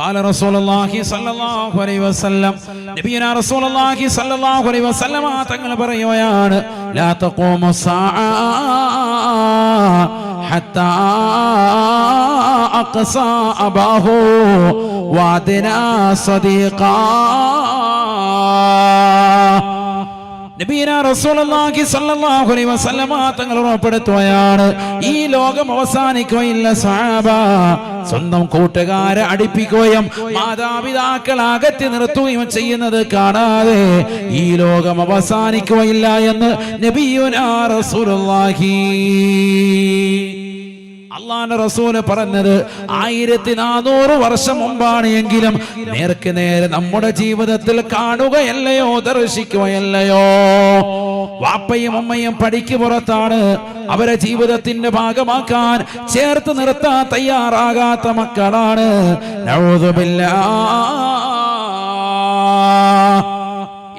قال رسول الله صلى الله عليه وسلم നബിയന رسول الله صلى الله عليه وسلم തങ്ങൾ പറയുകയാണ് لا تقوم الساعة حتى أقصى أباه وعدنا صديقا തങ്ങൾ ഉറപ്പെടുത്തുകയാണ്. ഈ ലോകം അവസാനിക്കുകയില്ല സാബ. സ്വന്തം കൂട്ടുകാരെ അടിപ്പിക്കുകയും മാതാപിതാക്കൾ അകറ്റി നിർത്തുകയും ചെയ്യുന്നത് കാണാതെ ഈ ലോകം അവസാനിക്കുകയില്ല എന്ന് നബിയുനാ റസൂലുള്ളാഹി. അള്ളാന്റെ റസൂൽ പറഞ്ഞത് ആയിരത്തി നാനൂറ് വർഷം മുമ്പാണ് എങ്കിലും നേർക്ക് നേരെ നമ്മുടെ ജീവിതത്തിൽ കാണുകയല്ലയോ ദർശിക്കുകയല്ലയോ വാപ്പയും അമ്മയും പടിക്ക് പുറത്താണ് അവരെ ജീവിതത്തിന്റെ ഭാഗമാക്കാൻ ചേർത്ത് നിർത്താൻ തയ്യാറാകാത്ത മക്കളാണ് നഊദുബില്ലാ.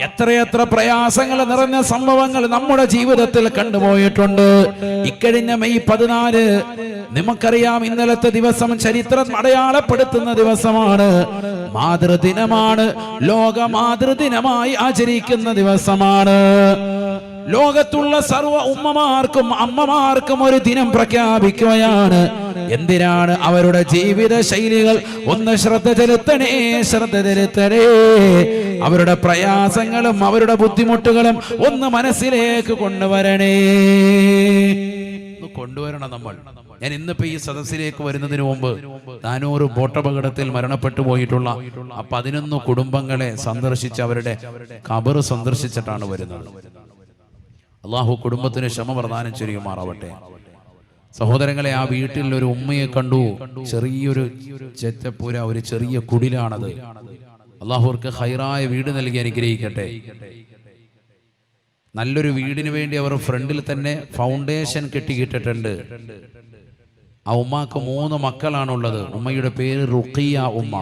എത്രയെത്ര പ്രയാസങ്ങൾ നിറഞ്ഞ സംഭവങ്ങൾ നമ്മുടെ ജീവിതത്തിൽ കണ്ടുപോയിട്ടുണ്ട്. ഇക്കഴിഞ്ഞ മെയ് പതിനാല് നിമുക്കറിയാം ഇന്നലത്തെ ദിവസം ചരിത്രം അടയാളപ്പെടുത്തുന്ന ദിവസമാണ്. മാതൃദിനമാണ്. ലോക മാതൃദിനമായി ആചരിക്കുന്ന ദിവസമാണ്. ലോകത്തുള്ള സർവ ഉമ്മമാർക്കും അമ്മമാർക്കും ഒരു ദിനം പ്രഖ്യാപിക്കുകയാണ്. എന്തിനാണ് അവരുടെ ജീവിത ശൈലികൾ ഒന്ന് ശ്രദ്ധ ചെലുത്തണേ ശ്രദ്ധ ചെലുത്തണേ. അവരുടെ പ്രയാസങ്ങളും അവരുടെ ബുദ്ധിമുട്ടുകളും ഒന്ന് മനസ്സിലേക്ക് കൊണ്ടുവരണേ. കൊണ്ടുവരണം നമ്മൾ. ഞാൻ ഇന്നിപ്പോ ഈ സദസ്സിലേക്ക് വരുന്നതിന് മുമ്പ് നാനൂറ് ബോട്ടപകടത്തിൽ മരണപ്പെട്ടു പോയിട്ടുള്ള ആ പതിനൊന്ന് കുടുംബങ്ങളെ സന്ദർശിച്ച് അവരുടെ കബർ സന്ദർശിച്ചിട്ടാണ് വരുന്നത്. അള്ളാഹു കുടുംബത്തിന് ക്ഷമ പ്രദാനം ചെയ്യുമാറാവട്ടെ. സഹോദരങ്ങളെ ആ വീട്ടിൽ ഒരു ഉമ്മയെ കണ്ടു. ചെറിയൊരു ചെറ്റപ്പുര ഒരു ചെറിയ കുടിലാണത്. അള്ളാഹുർക്ക് ഹൈറായ വീട് നൽകി അനുഗ്രഹിക്കട്ടെ. നല്ലൊരു വീടിന് വേണ്ടി അവർ ഫ്രണ്ടിൽ തന്നെ ഫൗണ്ടേഷൻ കെട്ടിക്കിട്ടിട്ടുണ്ട് ആ ഉമ്മാക്ക് മൂന്ന് മക്കളാണുള്ളത്. ഉമ്മയുടെ പേര് റുഖിയ ഉമ്മ.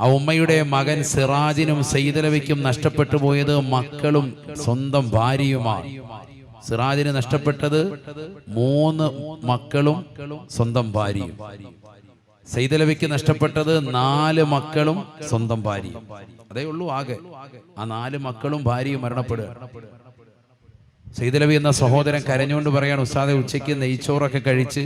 ആ ഉമ്മയുടെ മകൻ സിറാജിനും സൈതലവയ്ക്കും നഷ്ടപ്പെട്ടു പോയത് മക്കളും സ്വന്തം ഭാര്യയുമാണ്. സിറാജിന് നഷ്ടപ്പെട്ടത് മൂന്ന് മക്കളും സ്വന്തം ഭാര്യയും. സൈതലവയ്ക്ക് നഷ്ടപ്പെട്ടത് നാല് മക്കളും സ്വന്തം ഭാര്യയും. അതേ ഉള്ളൂ ആകെ. ആ നാല് മക്കളും ഭാര്യയും മരണപ്പെടുക. സൈതലവി എന്ന സഹോദരൻ കരഞ്ഞുകൊണ്ട് പറയാണ് ഉസ്താദെ ഉച്ചയ്ക്ക് നെയ്ച്ചോറൊക്കെ കഴിച്ച്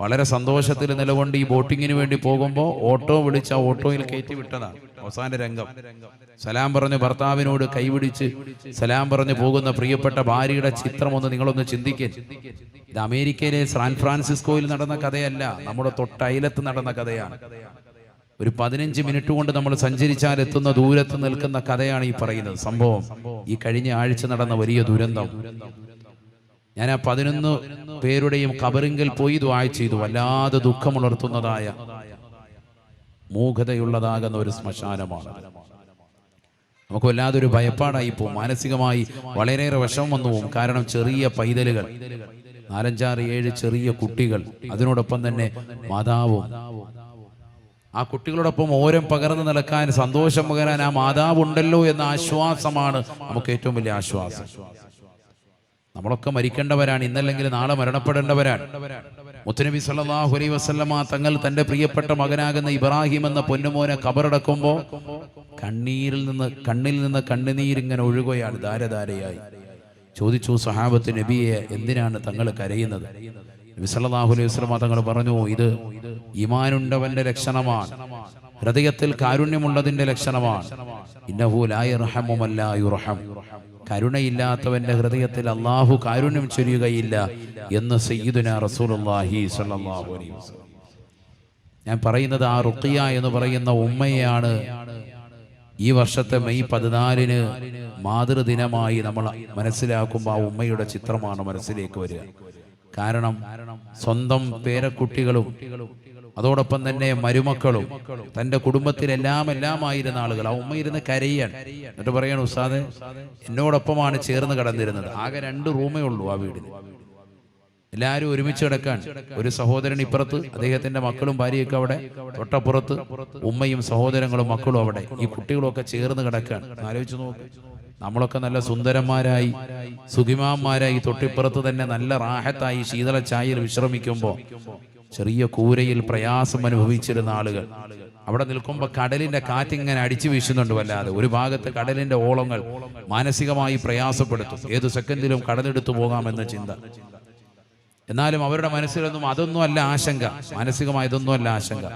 വളരെ സന്തോഷത്തിൽ നിലകൊണ്ട് ഈ ബോട്ടിങ്ങിന് വേണ്ടി പോകുമ്പോൾ ഓട്ടോ വിളിച്ച് ഓട്ടോയിൽ കയറ്റി വിട്ടതാണ് അവസാന രംഗം. സലാം പറഞ്ഞ് ഭർത്താവിനോട് കൈപിടിച്ച് സലാം പറഞ്ഞ് പോകുന്ന പ്രിയപ്പെട്ട ഭാര്യയുടെ ചിത്രം ഒന്ന് നിങ്ങളൊന്ന് ചിന്തിക്കേ. ഇത് അമേരിക്കയിലെ സാൻ ഫ്രാൻസിസ്കോയിൽ നടന്ന കഥയല്ല നമ്മുടെ തൊട്ടയലത്ത് നടന്ന കഥയാണ്. ഒരു പതിനഞ്ച് മിനിറ്റ് കൊണ്ട് നമ്മൾ സഞ്ചരിച്ചാൽ എത്തുന്ന ദൂരത്ത് നിൽക്കുന്ന കഥയാണ് ഈ പറയുന്നത്. സംഭവം ഈ കഴിഞ്ഞ ആഴ്ച നടന്ന വലിയ ദുരന്തം. ഞാൻ ആ പതിനൊന്ന് പേരുടെയും കബറിങ്കിൽ പോയി ദ്വായ ചെയ്തു. വല്ലാതെ ദുഃഖമുണർത്തുന്നതായ മൂകതയുള്ളതാകുന്ന ഒരു ശ്മശാനമാണ് നമുക്ക് വല്ലാതെ ഒരു ഭയപ്പാടായി പോകും. മാനസികമായി വളരെയേറെ വിഷമം വന്നു പോകും. കാരണം ചെറിയ പൈതലുകൾ നാലഞ്ചാറ് ഏഴ് ചെറിയ കുട്ടികൾ അതിനോടൊപ്പം തന്നെ മാതാവും ആ കുട്ടികളോടൊപ്പം ഓരം പകർന്നു നിൽക്കാൻ സന്തോഷം പകരാൻ ആ മാതാവ് ഉണ്ടല്ലോ എന്ന ആശ്വാസമാണ് നമുക്ക് ഏറ്റവും വലിയ ആശ്വാസം. നമ്മളൊക്കെ മരിക്കേണ്ടവരാണ് ഇന്നല്ലെങ്കിൽ നാളെ മരണപ്പെടേണ്ടവരാണ്. മുത്തനബി സല്ലല്ലാഹു അലൈഹി വസല്ലമ തങ്ങൾ തന്റെ പ്രിയപ്പെട്ട മകനാകുന്ന ഇബ്രാഹിം എന്ന പൊന്നുമോനെ കബറടക്കുമ്പോൾ കണ്ണീരിൽ നിന്ന് കണ്ണിൽ നിന്ന് കണ്ണുനീരിങ്ങനെ ഒഴുകുകയാണ് ധാരധാരയായി. ചോദിച്ചു സഹാബത്ത് നബിയെ എന്തിനാണ് തങ്ങൾ കരയുന്നത്? സല്ലല്ലാഹു അലൈഹി തങ്ങൾ പറഞ്ഞു ഇത് ഇമാനുണ്ടവന്റെ ലക്ഷണമാണ്. ഹൃദയത്തിൽ കാരുണ്യമുള്ളതിന്റെ ലക്ഷണമാണ്. കരുണയില്ലാത്തവന്റെ ഹൃദയത്തിൽ അള്ളാഹു കാരുണ്യം ചൊരിയുകയില്ല എന്ന് റസൂലുള്ളാഹി അലൈഹി വസല്ലം. ഞാൻ പറയുന്നത് ആ റുക്കിയ എന്ന് പറയുന്ന ഉമ്മയാണ് ഈ വർഷത്തെ മെയ് പതിനാലിന് മാതൃദിനമായി നമ്മൾ മനസ്സിലാക്കുമ്പോൾ ആ ഉമ്മയുടെ ചിത്രമാണ് മനസ്സിലേക്ക് വരിക. കാരണം സ്വന്തം പേരക്കുട്ടികളും അതോടൊപ്പം തന്നെ മരുമക്കളും തന്റെ കുടുംബത്തിലെല്ലാം എല്ലാമായിരുന്ന ആളുകൾ. ആ ഉമ്മ ഇരുന്ന് കരയാൻ എന്നിട്ട് പറയാണ് ഉസ്താദ് എന്നോടൊപ്പമാണ് ചേർന്ന് കടന്നിരുന്നത്. ആകെ രണ്ട് റൂമേ ഉള്ളൂ ആ വീടിന്. എല്ലാവരും ഒരുമിച്ച് കിടക്കാൻ. ഒരു സഹോദരൻ ഇപ്പുറത്ത് അദ്ദേഹത്തിന്റെ മക്കളും ഭാര്യയൊക്കെ അവിടെ. തൊട്ടപ്പുറത്ത് ഉമ്മയും സഹോദരങ്ങളും മക്കളും അവിടെ. ഈ കുട്ടികളൊക്കെ ചേർന്ന് കിടക്കാൻ. ആലോചിച്ച് നോക്ക്. നമ്മളൊക്കെ നല്ല സുന്ദരന്മാരായി സുഖിമാന്മാരായി തൊട്ടിപ്പുറത്ത് തന്നെ നല്ല റാഹത്തായി ശീതള ചായയിൽ വിശ്രമിക്കുമ്പോൾ ചെറിയ കൂരയിൽ പ്രയാസം അനുഭവിച്ചിരുന്ന ആളുകൾ. അവിടെ നിൽക്കുമ്പോൾ കടലിന്റെ കാറ്റിങ്ങനെ അടിച്ചു വീശുന്നുണ്ട് വല്ലാതെ. ഒരു ഭാഗത്ത് കടലിന്റെ ഓളങ്ങൾ മാനസികമായി പ്രയാസപ്പെടുത്തും. ഏത് സെക്കൻഡിലും കടലെടുത്തു പോകാമെന്ന ചിന്ത. എന്നാലും അവരുടെ മനസ്സിലൊന്നും അതൊന്നും അല്ല ആശങ്ക. മാനസികമായി ഇതൊന്നും അല്ല ആശങ്ക.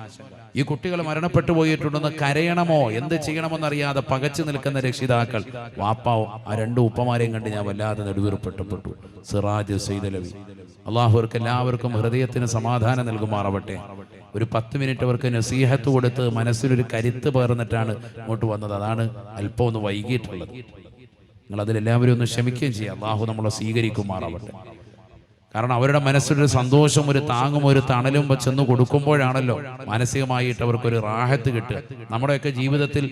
ഈ കുട്ടികൾ മരണപ്പെട്ടു പോയിട്ടുണ്ടെന്ന് കരയണമോ? എന്ത് ചെയ്യണമെന്നറിയാതെ പകച്ചു നിൽക്കുന്ന രക്ഷിതാക്കൾ. വാപ്പാവോ ആ രണ്ട് ഉപ്പമാരെയും കണ്ട് ഞാൻ വല്ലാതെ നെടുവീർപ്പെട്ടപ്പെട്ടു. സിറാജ് സെയ്തലവി അള്ളാഹുർക്ക് എല്ലാവർക്കും ഹൃദയത്തിന് സമാധാനം നൽകുമാറാവട്ടെ. ഒരു പത്ത് മിനിറ്റ് അവർക്ക് നസീഹത്ത് കൊടുത്ത് മനസ്സിലൊരു കരുത്ത് പകർന്നിട്ടാണ് ഇങ്ങോട്ട് വന്നത്. അതാണ് അല്പം ഒന്ന് വൈകിട്ടുള്ളത് നിങ്ങൾ അതിലെല്ലാവരും ഒന്ന് ക്ഷമിക്കുകയും ചെയ്യാം. അള്ളാഹു നമ്മളെ സ്വീകരിക്കുമാറാവട്ടെ. കാരണം അവരുടെ മനസ്സിലൊരു സന്തോഷം ഒരു താങ്ങും ഒരു തണലും ചെന്ന് കൊടുക്കുമ്പോഴാണല്ലോ മാനസികമായിട്ട് അവർക്കൊരു റാഹത്ത് കിട്ടുക. നമ്മുടെയൊക്കെ ജീവിതത്തിൽ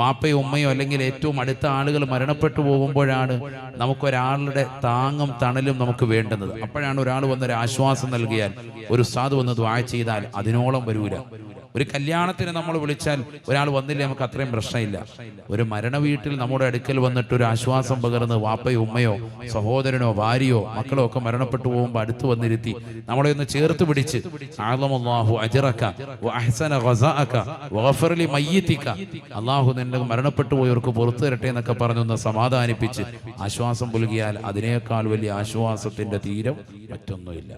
വാപ്പയോ ഉമ്മയോ അല്ലെങ്കിൽ ഏറ്റവും അടുത്ത ആളുകൾ മരണപ്പെട്ടു പോകുമ്പോഴാണ് നമുക്കൊരാളുടെ താങ്ങും തണലും നമുക്ക് വേണ്ടുന്നത്. അപ്പോഴാണ് ഒരാൾ വന്നൊരു ആശ്വാസം നൽകിയാൽ ഒരു സാധു വന്ന് ദ്വാ ചെയ്താൽ അതിനോളം വരൂല. ഒരു കല്യാണത്തിന് നമ്മൾ വിളിച്ചാൽ ഒരാൾ വന്നില്ല നമുക്ക് അത്രയും പ്രശ്നമില്ല. ഒരു മരണ വീട്ടിൽ നമ്മുടെ അടുക്കൽ വന്നിട്ട് ഒരു ആശ്വാസം പകർന്ന് വാപ്പയോ ഉമ്മയോ സഹോദരനോ ഭാര്യയോ മക്കളോ ഒക്കെ മരണപ്പെട്ടു പോകുമ്പോൾ അടുത്ത് വന്നിരുത്തി നമ്മളെ ഒന്ന് ചേർത്ത് പിടിച്ച് അല്ലാഹു നിന്റെ മരണപ്പെട്ടു പോയവർക്ക് പുറത്തു തരട്ടെ എന്നൊക്കെ പറഞ്ഞൊന്ന് സമാധാനിപ്പിച്ച് ആശ്വാസം പുലുകിയാൽ അതിനേക്കാൾ വലിയ ആശ്വാസത്തിന്റെ തീരം മറ്റൊന്നുമില്ല.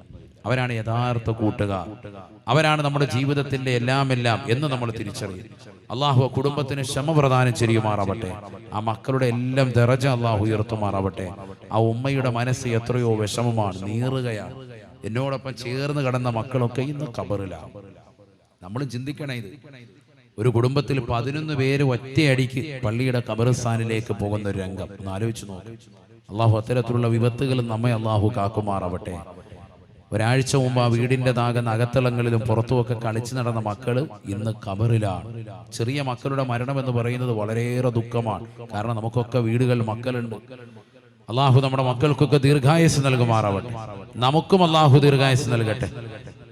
അവരാണ് യഥാർത്ഥ കൂട്ടുകാർ. അവരാണ് നമ്മുടെ ജീവിതത്തിന്റെ എല്ലാം എല്ലാം എന്ന് നമ്മൾ തിരിച്ചറിയും. അള്ളാഹു കുടുംബത്തിന് ക്ഷമ പ്രദാനം ചെയ്യുമാറാവട്ടെ. ആ മക്കളുടെ എല്ലാം ദറജ അള്ളാഹു ഉയർത്തുമാറാവട്ടെ. ആ ഉമ്മയുടെ മനസ്സ് എത്രയോ വിഷമമാണ് നീറുകയാണ്. എന്നോടൊപ്പം ചേർന്ന് കടന്ന മക്കളൊക്കെ ഇന്ന് കബറിലാണ് നമ്മൾ ചിന്തിക്കണേ ഇത്. ഒരു കുടുംബത്തിൽ പതിനൊന്ന് പേര് ഒറ്റയടിക്ക് പള്ളിയുടെ കബറിസ്ഥാനിലേക്ക് പോകുന്ന ഒരു രംഗം. ഒന്ന് ആലോചിച്ച് നോക്ക്. അള്ളാഹു അത്തരത്തിലുള്ള വിപത്തുകൾ നമ്മെ അള്ളാഹു കാക്കുമാറാവട്ടെ. ഒരാഴ്ച മുമ്പ് ആ വീടിന്റെ താകുന്ന അകത്തളങ്ങളിലും പുറത്തുമൊക്കെ കളിച്ചു നടന്ന മക്കൾ ഇന്ന് കബറിലാണ്. ചെറിയ മക്കളുടെ മരണം എന്ന് പറയുന്നത് വളരെയേറെ ദുഃഖമാണ്. കാരണം നമുക്കൊക്കെ വീടുകൾ മക്കളുണ്ട്. അള്ളാഹു നമ്മുടെ മക്കൾക്കൊക്കെ ദീർഘായുസ് നൽകുമാറാവട്ടെ. നമുക്കും അള്ളാഹു ദീർഘായുസ് നൽകട്ടെ.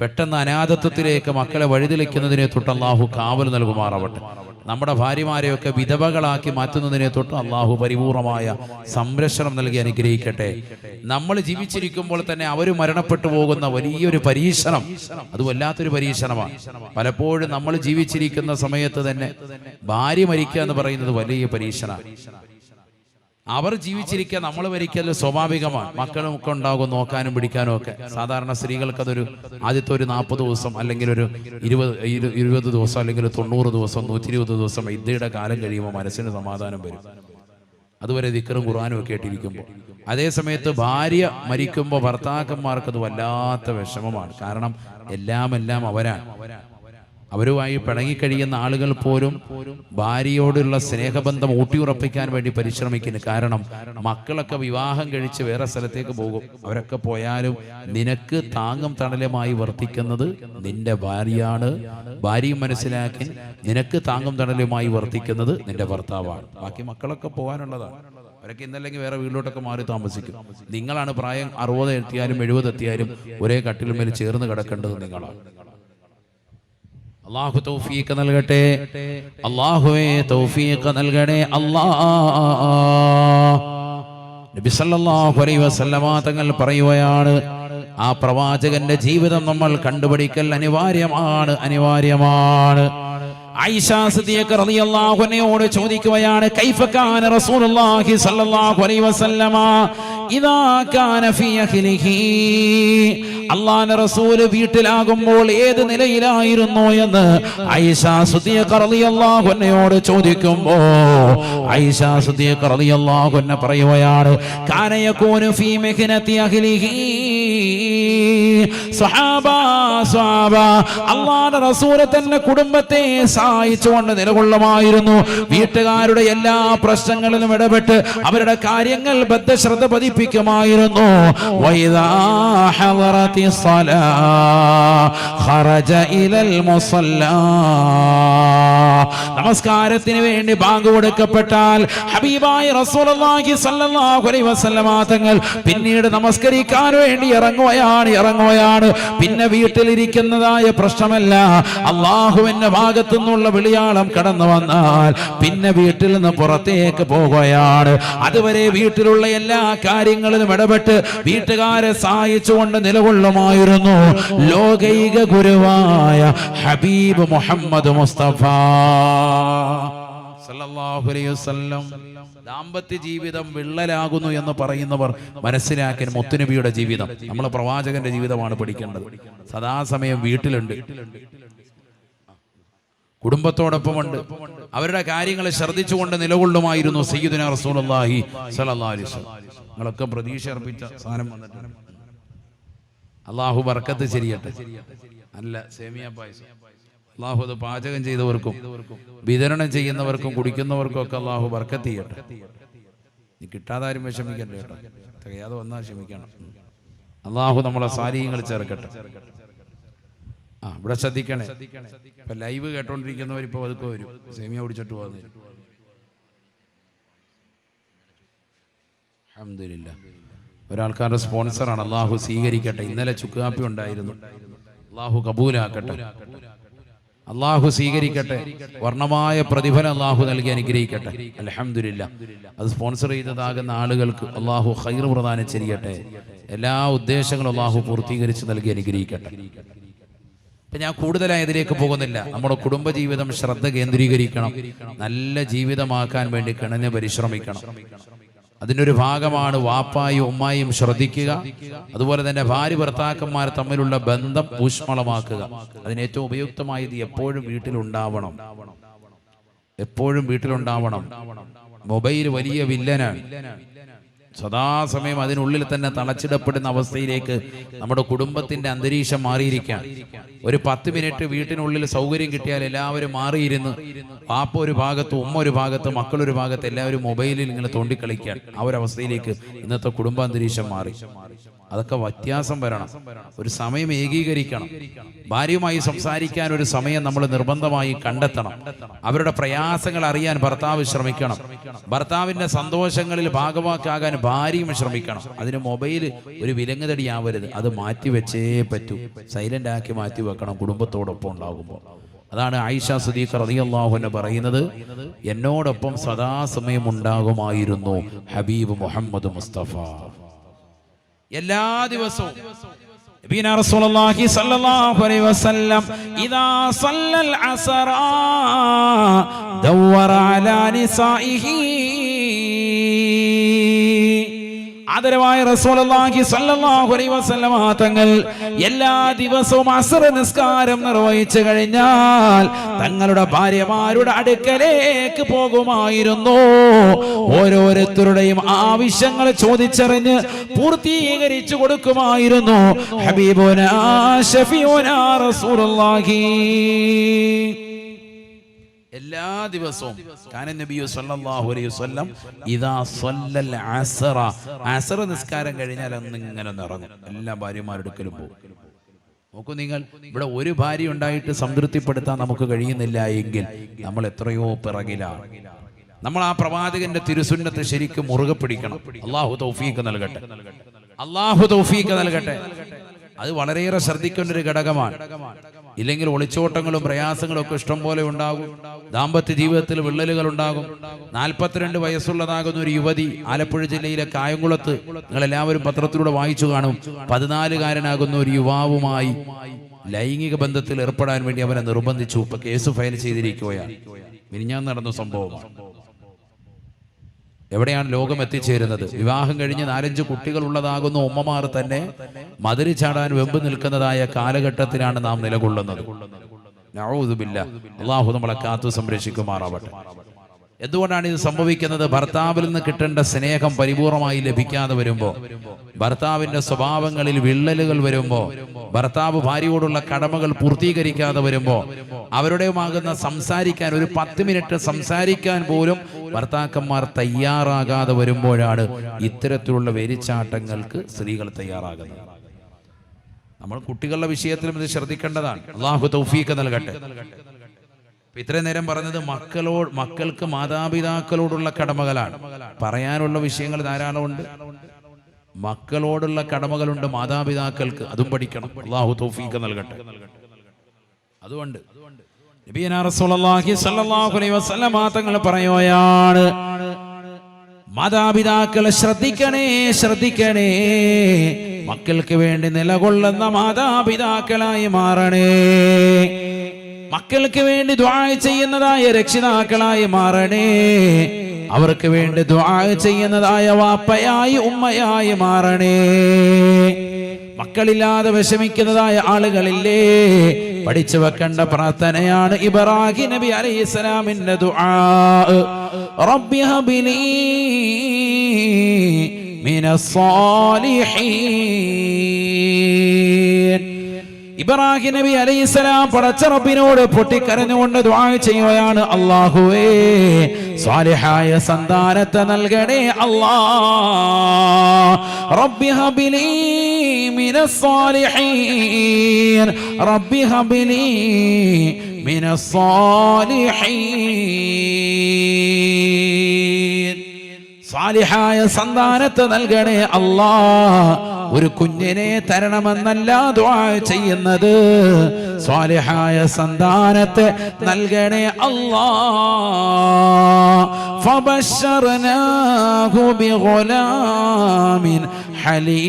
പെട്ടെന്ന് അനാഥത്വത്തിലേക്ക് മക്കളെ വഴിതെളിക്കുന്നതിനെ തൊട്ട് അള്ളാഹു കാവൽ നൽകുമാറാവട്ടെ. നമ്മുടെ ഭാര്യമാരെയൊക്കെ വിധവകളാക്കി മാറ്റുന്നതിനെ തൊട്ട് അള്ളാഹു പരിപൂർണമായ സംരക്ഷണം നൽകി അനുഗ്രഹിക്കട്ടെ. നമ്മൾ ജീവിച്ചിരിക്കുമ്പോൾ തന്നെ അവർ മരണപ്പെട്ടു പോകുന്ന വലിയൊരു പരീക്ഷണം. അത് വല്ലാത്തൊരു പരീക്ഷണമാണ്. പലപ്പോഴും നമ്മൾ ജീവിച്ചിരിക്കുന്ന സമയത്ത് തന്നെ ഭാര്യ മരിക്കുക എന്ന് പറയുന്നത് വലിയ പരീക്ഷണമാണ്. അവർ ജീവിച്ചിരിക്കുക നമ്മൾ മരിക്കൽ സ്വാഭാവികമാണ്. മക്കളും ഒക്കെ ഉണ്ടാകും നോക്കാനും പിടിക്കാനും ഒക്കെ. സാധാരണ സ്ത്രീകൾക്ക് അതൊരു ആദ്യത്തെ ഒരു നാൽപ്പത് ദിവസം അല്ലെങ്കിൽ ഒരു ഇരുപത് ഇരു- ഇരുപത് ദിവസം അല്ലെങ്കിൽ തൊണ്ണൂറ് ദിവസം നൂറ്റി ഇരുപത് ദിവസം ഇദ്യയുടെ കാലം കഴിയുമ്പോൾ മനസ്സിന് സമാധാനം വരും. അതുവരെ ദിക്കറും ഖുർആാനും ഒക്കെ ആയിട്ടിരിക്കുമ്പോൾ അതേ സമയത്ത് ഭാര്യ മരിക്കുമ്പോൾ ഭർത്താക്കന്മാർക്ക് അത് വല്ലാത്ത വിഷമമാണ്. കാരണം എല്ലാം എല്ലാം അവരാണ്. അവരുമായി പിണങ്ങിക്കഴിയുന്ന ആളുകൾ പോലും ഭാര്യയോടുള്ള സ്നേഹബന്ധം ഊട്ടിയുറപ്പിക്കാൻ വേണ്ടി പരിശ്രമിക്കുന്നു. കാരണം മക്കളൊക്കെ വിവാഹം കഴിച്ച് വേറെ സ്ഥലത്തേക്ക് പോകും. അവരൊക്കെ പോയാലും നിനക്ക് താങ്ങും തണലുമായി വർത്തിക്കുന്നത് നിന്റെ ഭാര്യയാണ്. ഭാര്യയും മനസ്സിലാക്കി നിനക്ക് താങ്ങും തണലുമായി വർത്തിക്കുന്നത് നിന്റെ ഭർത്താവാണ്. ബാക്കി മക്കളൊക്കെ പോകാനുള്ളതാണ്. അവരൊക്കെ ഇന്നല്ലെങ്കിൽ വേറെ വീട്ടിലോട്ടൊക്കെ മാറി താമസിക്കും. നിങ്ങളാണ് പ്രായം അറുപത് എത്തിയാലും എഴുപത് എത്തിയാലും ഒരേ കട്ടിലുമേൽ ചേർന്ന് കിടക്കേണ്ടത് നിങ്ങളാണ്. അള്ളാഹു തൗഫീഖ് നൽകട്ടെ. അള്ളാഹുവേ തൗഫീഖ് നൽകണേ. അല്ലാ. നബി സല്ലല്ലാഹു അലൈഹി വസല്ലമ തങ്ങൾ പറയുകയാണ് ആ പ്രവാചകന്റെ ജീവിതം നമ്മൾ കണ്ടുപിടിക്കൽ അനിവാര്യമാണ് അനിവാര്യമാണ്. അൻഹയോട് ചോദിക്കുകയാണ് അള്ളാഹുവിന്റെ റസൂൽ വീട്ടിലാകുമ്പോൾ ഏത് നിലയിലായിരുന്നു എന്ന് ഐഷ ചോദിക്കുമ്പോ റളിയല്ലാഹു അൻഹയോട് ചോദിക്കുമ്പോൾ ഐഷ സിദ്ദീഖ റളിയല്ലാഹു അൻഹ പറയുകയാണ് കാനയക്കോന് ഫീ മിഹ്നതി അഹ്ലിഹി അള്ളാഹുവിന്റെ റസൂൽ തന്നെ കുടുംബത്തെ സഹായിച്ചുകൊണ്ട് നിലകൊള്ളുമായിരുന്നു വീട്ടുകാരുടെ എല്ലാ പ്രശ്നങ്ങളിലും ഇടപെട്ട് അവരുടെ കാര്യങ്ങൾ ബദ്ധശ്രദ്ധ പതിപ്പിക്കുമായിരുന്നു. നമസ്കാരത്തിന് വേണ്ടി ബാങ്ക് കൊടുക്കപ്പെട്ടാൽ ഹബീബായ അലൈഹി വസല്ലമ തങ്ങൾ പിന്നീട് നമസ്കരിക്കാൻ വേണ്ടി ഇറങ്ങുകയാണ് ഇറങ്ങുകയാണ്. പിന്നെ വീട്ടിലിരിക്കുന്നതായ പ്രശ്നമല്ല. അള്ളാഹുവിന്റെ ഭാഗത്തു നിന്നുള്ള വിളിയാളം കടന്നു വന്നാൽ പിന്നെ വീട്ടിൽ നിന്ന് പുറത്തേക്ക് പോകുകയാണ്. അതുവരെ വീട്ടിലുള്ള എല്ലാ കാര്യങ്ങളിലും ഇടപെട്ട് വീട്ടുകാരെ സഹായിച്ചുകൊണ്ട് നിലകൊള്ളുമായിരുന്നു. ലോകൈക ഗുരുവായ ഹബീബ് മുഹമ്മദ് മുസ്തഫ. സല്ലല്ലാഹു അലൈഹി വസല്ലം. ദാമ്പത്യ ജീവിതം വിള്ളലാകുന്നു എന്ന് പറയുന്നവർ മനസ്സിലാക്കിയ മുത്തുനബിയുടെ ജീവിതം. നമ്മൾ പ്രവാചകന്റെ ജീവിതമാണ് പഠിക്കേണ്ടത്. സദാസമയം വീട്ടിലുണ്ട്. കുടുംബത്തോടൊപ്പമുണ്ട്. അവരുടെ കാര്യങ്ങളെ ശ്രദ്ധിച്ചുകൊണ്ട് നിലകൊള്ളുമായിരുന്നു സയ്യിദുന റസൂലി നിങ്ങളൊക്കെ പ്രതീക്ഷ അർപ്പിച്ച സാധനം വന്നിട്ടുണ്ട്. അള്ളാഹു ബർക്കത്ത് ശരിയട്ടെ. അല്ല സേമിയ പായസം. അള്ളാഹു അത് പാചകം ചെയ്തവർക്കും വിതരണം ചെയ്യുന്നവർക്കും കുടിക്കുന്നവർക്കും ഒക്കെ അള്ളാഹു വർക്കത്ത് ചെയ്യട്ടെ. നീ കിട്ടാതെ ആരും വിഷമിക്കണ്ട കേട്ടോ? തികയാതെ വന്നാൽ ക്ഷമിക്കണം. അള്ളാഹു നമ്മളെ സാരീയങ്ങൾ ചേർക്കട്ടെ. ആ ഇവിടെ ശ്രദ്ധിക്കണേ. ഇപ്പൊ ലൈവ് കേട്ടോണ്ടിരിക്കുന്നവർ ഇപ്പൊ പതുക്കെ വരും. സേമിയ കുടിച്ചിട്ട് പോകുന്നു അഹമ്മദില്ല ഒരാൾക്കാരുടെ സ്പോൺസറാണ്. അള്ളാഹു സ്വീകരിക്കട്ടെ. ഇന്നലെ ചുക്കാപ്പി ഉണ്ടായിരുന്നു. അള്ളാഹു കബൂലാക്കട്ടെ. അള്ളാഹു സ്വീകരിക്കട്ടെ. വർണമായ പ്രതിഫലം അള്ളാഹു നൽകി അനുഗ്രഹിക്കട്ടെ. അലഹമില്ല അത് സ്പോൺസർ ചെയ്തതാകുന്ന ആളുകൾക്ക് അള്ളാഹു ഹൈർ പ്രദാനം ചെയ്യട്ടെ. എല്ലാ ഉദ്ദേശങ്ങളും അള്ളാഹു പൂർത്തീകരിച്ച് നൽകി അനുഗ്രഹിക്കട്ടെ. അപ്പൊ ഞാൻ കൂടുതലായി ഇതിലേക്ക് പോകുന്നില്ല. നമ്മുടെ കുടുംബജീവിതം ശ്രദ്ധ കേന്ദ്രീകരിക്കണം. നല്ല ജീവിതമാക്കാൻ വേണ്ടി കിണഞ്ഞ് പരിശ്രമിക്കണം. അതിന്റെ ഒരു ഭാഗമാണ് വാപ്പായും ഉമ്മായും ശ്രദ്ധിക്കുക. അതുപോലെ തന്നെ ഭാര്യ ഭർത്താക്കന്മാർ തമ്മിലുള്ള ബന്ധം ഊഷ്മളമാക്കുക. അതിന് ഏറ്റവും ഉപയുക്തമായത് എപ്പോഴും വീട്ടിലുണ്ടാവണം. എപ്പോഴും വീട്ടിലുണ്ടാവണം. മൊബൈൽ വലിയ വില്ലനാണ്. സദാസമയം അതിനുള്ളിൽ തന്നെ തളച്ചിടപ്പെടുന്ന അവസ്ഥയിലേക്ക് നമ്മുടെ കുടുംബത്തിന്റെ അന്തരീക്ഷം മാറിയിരിക്കുകയാണ്. ഒരു പത്ത് മിനിറ്റ് വീട്ടിനുള്ളിൽ സൗകര്യം കിട്ടിയാൽ എല്ലാവരും മാറിയിരുന്ന്. പാപ്പ ഒരു ഭാഗത്ത് ഉമ്മ ഒരു ഭാഗത്ത് മക്കളൊരു ഭാഗത്ത് എല്ലാവരും മൊബൈലിൽ ഇങ്ങനെ തോണ്ടിക്കളിക്കുക ആ ഒരു അവസ്ഥയിലേക്ക് ഇന്നത്തെ കുടുംബാന്തരീക്ഷം മാറി. അതൊക്കെ വ്യത്യാസം വരണം. ഒരു സമയം ഏകീകരിക്കണം. ഭാര്യയുമായി സംസാരിക്കാൻ ഒരു സമയം നമ്മൾ നിർബന്ധമായി കണ്ടെത്തണം. അവരുടെ പ്രയാസങ്ങൾ അറിയാൻ ഭർത്താവ് ശ്രമിക്കണം. ഭർത്താവിന്റെ സന്തോഷങ്ങളിൽ ഭാഗവാക്കാകാൻ ഭാര്യയും ശ്രമിക്കണം. അതിന് മൊബൈൽ ഒരു വിലങ്ങുതടിയാവരുത്. അത് മാറ്റി വെച്ചേ പറ്റൂ. സൈലന്റ് ആക്കി മാറ്റി വെക്കണം. കുടുംബത്തോടൊപ്പം ഉണ്ടാകുമ്പോൾ. അതാണ് ആയിഷ സുദീഖ് റളിയല്ലാഹു പറയുന്നത്. എന്നോടൊപ്പം സദാസമയം ഉണ്ടാകുമായിരുന്നു ഹബീബ് മുഹമ്മദ് മുസ്തഫ. എല്ലാ ദിവസവും. അസറ ദവറ അലാ നിസാഇഹി. ആദരവായ റസൂലുള്ളാഹി സ്വല്ലല്ലാഹു അലൈഹി വസല്ലമ തങ്ങൾ എല്ലാ ദിവസവും അസർ നിസ്കാരം നിർവഹിച്ചു കഴിഞ്ഞാൽ തങ്ങളുടെ ഭാര്യമാരുടെ അടുക്കലേക്ക് പോകുമായിരുന്നു. ഓരോരുത്തരുടെയും ആവശ്യങ്ങൾ ചോദിച്ചറിഞ്ഞ് പൂർത്തീകരിച്ചു കൊടുക്കുമായിരുന്നു. ഹബീബുന ഷഫിയുന റസൂലുള്ളാഹി. എല്ലാ ദിവസവും കാനൻ നബിയു സല്ലല്ലാഹു അലൈഹി വസല്ലം ഇദാ സല്ലൽ അസറ. അസറ. നിസ്കാരം കഴിഞ്ഞാൽ അന്ന് ഇങ്ങനെ ഒന്ന് ഇറങ്ങും എല്ലാ ഭാര്യമാരെടുക്കലും പോകും നോക്കൂ നിങ്ങൾ ഇവിടെ ഒരു ഭാര്യ ഉണ്ടായിട്ട് സംതൃപ്തിപ്പെടുത്താൻ നമുക്ക് കഴിയുന്നില്ല എങ്കിൽ നമ്മൾ എത്രയോ പിറകിലാണ് നമ്മൾ ആ പ്രവാചകന്റെ തിരുസുന്നത്തെ ശരിക്കും മുറുകെ പിടിക്കണം. അള്ളാഹു തൗഫീഖ് നൽകട്ടെ. അള്ളാഹു തൗഫീഖ് നൽകട്ടെ. അത് വളരെയേറെ ശ്രദ്ധിക്കേണ്ട ഒരു ഘടകമാണ്. ഇല്ലെങ്കിൽ ഒളിച്ചോട്ടങ്ങളും പ്രയാസങ്ങളും ഒക്കെ ഇഷ്ടം പോലെ ഉണ്ടാകും. ദാമ്പത്യ ജീവിതത്തിൽ വിള്ളലുകൾ ഉണ്ടാകും. നാൽപ്പത്തിരണ്ട് വയസ്സുള്ളതാകുന്ന ഒരു യുവതി ആലപ്പുഴ ജില്ലയിലെ കായംകുളത്ത് നിങ്ങൾ എല്ലാവരും പത്രത്തിലൂടെ വായിച്ചു കാണും. പതിനാലുകാരനാകുന്ന ഒരു യുവാവുമായി ലൈംഗിക ബന്ധത്തിൽ ഏർപ്പെടാൻ വേണ്ടി അവനെ നിർബന്ധിച്ചു. ഇപ്പൊ കേസ് ഫയൽ ചെയ്തിരിക്കുകയാണ്. മിനിഞ്ഞാൻ നടന്ന സംഭവമാണ്. എവിടെയാണ് ലോകം എത്തിച്ചേരുന്നത്? വിവാഹം കഴിഞ്ഞ് നാലഞ്ച് കുട്ടികൾ ഉള്ളതാകുന്ന ഉമ്മമാർ തന്നെ മതിരി ചാടാൻ വെമ്പ് നിൽക്കുന്നതായ കാലഘട്ടത്തിലാണ് നാം നിലകൊള്ളുന്നത്. അള്ളാഹു നമ്മളെ കാത്തു സംരക്ഷിക്കുമാറാവട്ടെ. എന്തുകൊണ്ടാണ് ഇത് സംഭവിക്കുന്നത്? ഭർത്താവിൽ നിന്ന് കിട്ടേണ്ട സ്നേഹം പരിപൂർണമായി ലഭിക്കാതെ വരുമ്പോൾ ഭർത്താവിന്റെ സ്വഭാവങ്ങളിൽ വിള്ളലുകൾ വരുമ്പോൾ ഭർത്താവ് ഭാര്യയോടുള്ള കടമകൾ പൂർത്തീകരിക്കാതെ വരുമ്പോൾ അവരുടെയുമാകുന്ന സംസാരിക്കാൻ ഒരു പത്ത് മിനിറ്റ് സംസാരിക്കാൻ പോലും ഭർത്താക്കന്മാർ തയ്യാറാകാതെ വരുമ്പോഴാണ് ഇത്തരത്തിലുള്ള വെരിച്ചാട്ടങ്ങൾക്ക് സ്ത്രീകൾ തയ്യാറാകുന്നത്. നമ്മൾ കുട്ടികളുടെ വിഷയത്തിലും ഇത് ശ്രദ്ധിക്കേണ്ടതാണ്. അള്ളാഹു തൗഫീഖ് നൽകട്ടെ. ഇപ്പൊ ഇത്രയും നേരം പറഞ്ഞത് മക്കളോട് മക്കൾക്ക് മാതാപിതാക്കളോടുള്ള കടമകളാണ്. പറയാനുള്ള വിഷയങ്ങൾ ധാരാളമുണ്ട് മക്കളോടുള്ള കടമകളുണ്ട് മാതാപിതാക്കൾക്ക്. അതും പഠിക്കണം. അള്ളാഹു തോഫീക്ക് നൽകട്ടെ. അതുകൊണ്ട് തങ്ങൾ പറയുകയാണ് മാതാപിതാക്കളെ ശ്രദ്ധിക്കണേ ശ്രദ്ധിക്കണേ. മക്കൾക്ക് വേണ്ടി നിലകൊള്ളുന്ന മാതാപിതാക്കളായി മാറണേ. മക്കൾക്ക് വേണ്ടി ദ്വാ ചെയ്യുന്നതായ രക്ഷിതാക്കളായി മാറണേ. അവർക്ക് വേണ്ടി ദ്വാ ചെയ്യുന്നതായ വാപ്പയായി ഉമ്മയായി മാറണേ. മക്കളില്ലാതെ വിഷമിക്കുന്നതായ ആളുകളില്ലേ? പഠിച്ചു വെക്കേണ്ട പ്രാർത്ഥനയാണ് ഇബ്രാഹിം നബി അലൈഹി സ്വലാമിന്റെ ദുആ. ഇബ്രാഹിം നബി അലൈഹിസ്സലാം പടച്ച റബ്ബിനോട് പൊട്ടിക്കരഞ്ഞുകൊണ്ട് ദുആ ചെയ്യുകയാണ് അല്ലാഹുവേ. സ്വാലിഹായ സന്താനത്തെ നൽകണേ അല്ലാ. റബ്ബി ഹബിലി മിനസ് സ്വാലിഹീൻ. റബ്ബി ഹബിലി മിനസ് സ്വാലിഹീൻ. സ്വാലിഹായ സന്താനത്തെ നൽകണേ അല്ലാ. ഒരു കുഞ്ഞിനെ തരണമെന്നല്ല ദ്വാ ചെയ്യുന്നത് സ്വാലിഹായ സന്താനത്തെ നൽകണേ അല്ലാ فبشرناه بغلام حليم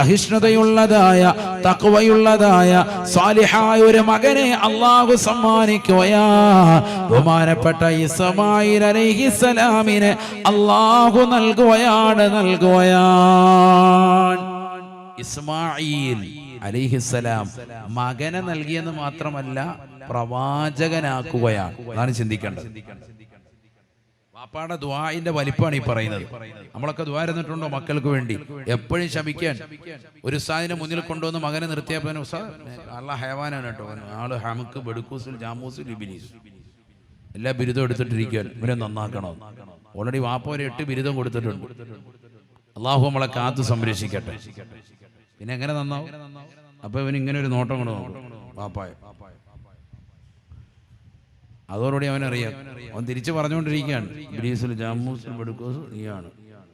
സഹിഷ്ണുതയുള്ളതായ തക്കവയുള്ളതായ സാലിഹായ ഒരു മകനെ അള്ളാഹു സമ്മാനിക്കുകയാ. ബഹുമാനപ്പെട്ട ഇസ്മായിൽ അലഹിസലാമിനെ അള്ളാഹു നൽകുകയാണ് നൽകുകയാണ്. ഇസ്മായിൽ അലിഹിസലാം മകനെ നൽകിയെന്ന് മാത്രമല്ല പ്രവാചകനാക്കുകയാണ്. അതാണ് ചിന്തിക്കേണ്ടത്. വാപ്പാടെ ദ്വായിന്റെ വലിപ്പമാണ് ഈ പറയുന്നത്. നമ്മളൊക്കെ ദ്വാ ഇരുന്നിട്ടുണ്ടോ മക്കൾക്ക് വേണ്ടി? എപ്പോഴും ശമിക്കാൻ. ഒരു ഉസ്താദിനെ മുന്നിൽ കൊണ്ടുവന്ന് മകനെ നിർത്തിയപ്പോൾ ഉസ്താദ് ഹേവാനാണ് കേട്ടോ ആൾ ഹമുക്ക് ബെടുക്കൂസിൽ ജാമൂസിൽ ഇബിലീസ് എല്ലാ ബിരുദവും എടുത്തിട്ടിരിക്കാൻ ഇവരെ നന്നാക്കണം. ഓൾറെഡി വാപ്പോരെ എട്ട് ബിരുദം കൊടുത്തിട്ടുണ്ട്. അള്ളാഹു നമ്മളെ കാത്തു സംരക്ഷിക്കട്ടെ. പിന്നെ എങ്ങനെ നന്നാവും? അപ്പൊ ഇവൻ ഇങ്ങനെ ഒരു നോട്ടം കൊണ്ട് നോക്കും വാപ്പായ. അതോടുകൂടി അവനറിയാം. അവൻ തിരിച്ചു പറഞ്ഞുകൊണ്ടിരിക്കുകയാണ്. ബ്രീസിൽ ജാമൂസിൽ ബെടുക്കോസ് നീയാണ്.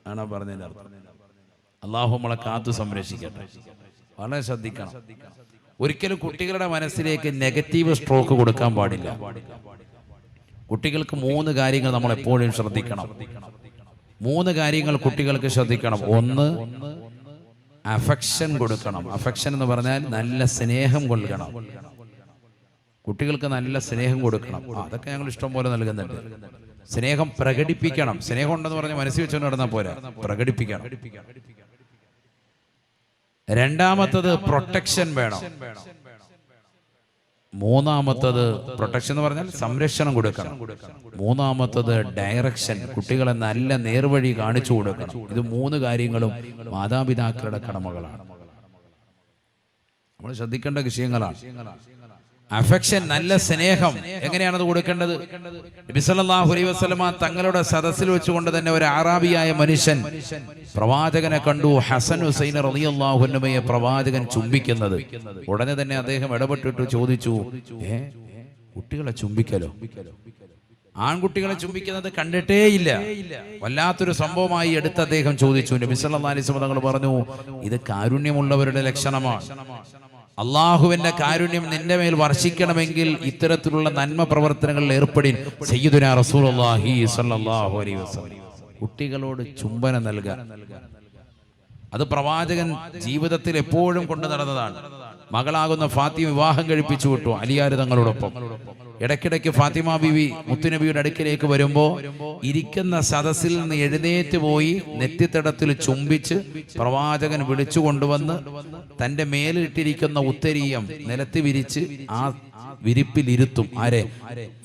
ആണ് ആ പറഞ്ഞതിന്റെ അർത്ഥം. അള്ളാഹു നമ്മളെ കാത്തു സംരക്ഷിക്കട്ടെ. വളരെ ശ്രദ്ധിക്കണം. ഒരിക്കലും കുട്ടികളുടെ മനസ്സിലേക്ക് നെഗറ്റീവ് സ്ട്രോക്ക് കൊടുക്കാൻ പാടില്ല. കുട്ടികൾക്ക് മൂന്ന് കാര്യങ്ങൾ നമ്മൾ എപ്പോഴും ശ്രദ്ധിക്കണം. മൂന്ന് കാര്യങ്ങൾ കുട്ടികൾക്ക് ശ്രദ്ധിക്കണം. ഒന്ന് അഫക്ഷൻ കൊടുക്കണം. അഫക്ഷൻ എന്ന് പറഞ്ഞാൽ നല്ല സ്നേഹം കൊടുക്കണം കുട്ടികൾക്ക് നല്ല സ്നേഹം കൊടുക്കണം. അതൊക്കെ ഞങ്ങൾ ഇഷ്ടം പോലെ നൽകുന്നുണ്ട്. സ്നേഹം പ്രകടിപ്പിക്കണം. സ്നേഹം ഉണ്ടെന്ന് പറഞ്ഞ് മനസ്സിൽ വെച്ചുകൊണ്ട് നടന്നാൽ പോരാ. പ്രകടിപ്പിക്കണം. രണ്ടാമത്തത് പ്രൊട്ടക്ഷൻ വേണം. മൂന്നാമത്തത് പ്രൊട്ടക്ഷൻ എന്ന് പറഞ്ഞാൽ സംരക്ഷണം കൊടുക്കണം. മൂന്നാമത്തത് ഡയറക്ഷൻ കുട്ടികളെ നല്ല നേർവഴി കാണിച്ചു കൊടുക്കണം. ഇത് മൂന്ന് കാര്യങ്ങളും മാതാപിതാക്കളുടെ കടമകളാണ്. നമ്മൾ ശ്രദ്ധിക്കേണ്ട വിഷയങ്ങളാണ്. അഫെക്ഷൻ നല്ല സ്നേഹം. എങ്ങനെയാണത് കൊടുക്കേണ്ടത്? നബി സല്ലല്ലാഹു അലൈഹി വസല്ലമ തങ്ങളുടെ സദസ്സിൽ വെച്ചുകൊണ്ട് തന്നെ ഒരു ആറാബിയായ മനുഷ്യൻ പ്രവാചകനെ കണ്ടു ഹസൻ ഹുസൈൻ റളിയല്ലാഹു അൻഹുമയെ പ്രവാചകൻ ചുംബിക്കുന്നത്. ഉടനെ തന്നെ അദ്ദേഹം ഇടപെട്ടിട്ട് ചോദിച്ചു ഏ കുട്ടികളെ ചുംബിക്കലോ? ആൺകുട്ടികളെ ചുംബിക്കുന്നത് കണ്ടിട്ടേ ഇല്ല. വല്ലാത്തൊരു സംഭവമായി എടുത്ത് അദ്ദേഹം ചോദിച്ചു. നബി സല്ലല്ലാഹു അലൈഹി തങ്ങൾ പറഞ്ഞു ഇത് കാരുണ്യമുള്ളവരുടെ ലക്ഷണമാണ്. അള്ളാഹുവിന്റെ കാരുണ്യം നിന്റെ മേൽ വർഷിക്കണമെങ്കിൽ ഇത്തരത്തിലുള്ള നന്മ പ്രവർത്തനങ്ങളിൽ സയ്യിദുനാ റസൂലുള്ളാഹി സ്വല്ലല്ലാഹു അലൈഹി വസല്ലം. കുട്ടികളോട് ചുംബനം നൽകുക. അത് പ്രവാചകൻ ജീവിതത്തിൽ എപ്പോഴും കൊണ്ടു നടന്നതാണ്. മകളാകുന്ന ഫാത്തിമ വിവാഹം കഴിപ്പിച്ചു വിട്ടു. അലിയാര് തങ്ങളോടൊപ്പം. ഇടയ്ക്കിടയ്ക്ക് ഫാത്തിമ ബിവി മുത്തുനബിയുടെ അടുക്കിലേക്ക് വരുമ്പോൾ ഇരിക്കുന്ന സദസ്സിൽ നിന്ന് എഴുന്നേറ്റ് പോയി നെറ്റിത്തടത്തിൽ ചുംബിച്ച് പ്രവാചകൻ വിളിച്ചു കൊണ്ടുവന്ന് തന്റെ മേലിട്ടിരിക്കുന്ന ഉത്തരീയം നിലത്ത് വിരിച്ച് ആ വിരിപ്പിലിരുത്തും. ആരെ?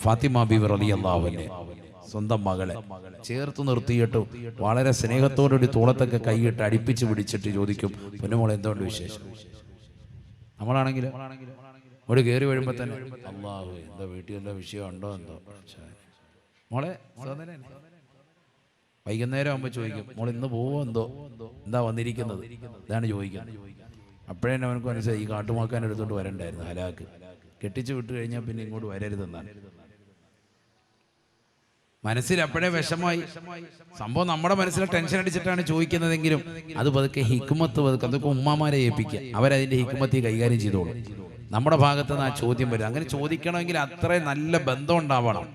ഫാത്തിമ ബിവി റളിയല്ലാഹുവിനെ സ്വന്തം മകളെ. ചേർത്ത് നിർത്തിയിട്ട് വളരെ സ്നേഹത്തോടുകൂടി തോളത്തൊക്കെ കൈയിട്ട് അടിപ്പിച്ച് പിടിച്ചിട്ട് ചോദിക്കും പൊന്നുമോൾ എന്തുകൊണ്ട് വിശേഷം? നമ്മളാണെങ്കിൽ അവിടെ കയറി വരുമ്പോ തന്നെ അള്ളാഹു എന്താ വീട്ടിൽ എന്താ വിഷയം ഉണ്ടോ എന്തോ? മോളെ. വൈകുന്നേരം ആകുമ്പോൾ ചോദിക്കും മോൾ ഇന്ന് പോവോ എന്തോ? എന്താ വന്നിരിക്കുന്നത്? ഇതാണ് ചോദിക്കുന്നത്. അപ്പോഴേ അവനക്ക് മനസ്സിലായി ഈ കാട്ടുമാക്കാൻ എടുത്തോണ്ട് വരണ്ടായിരുന്നു ഹലാക്ക്. കെട്ടിച്ചു വിട്ട് കഴിഞ്ഞാൽ പിന്നെ ഇങ്ങോട്ട് വരരുതെന്നാണ്. മനസ്സിൽ അപ്പോഴേ വിഷമായി സംഭവം നമ്മുടെ മനസ്സിൽ ടെൻഷൻ അടിച്ചിട്ടാണ് ചോദിക്കുന്നതെങ്കിലും അത് പതുക്കെ ഹിക്കുമത്ത് പതുക്കെ അതൊക്കെ ഉമ്മമാരെ ഏൽപ്പിക്കുക. അവരതിന്റെ ഹിക്കുമത്തി കൈകാര്യം ചെയ്തോളും. നമ്മുടെ ഭാഗത്ത് നിന്ന് ആ ചോദ്യം വരും. അങ്ങനെ ചോദിക്കണമെങ്കിൽ അത്രയും നല്ല ബന്ധം ഉണ്ടാവണം.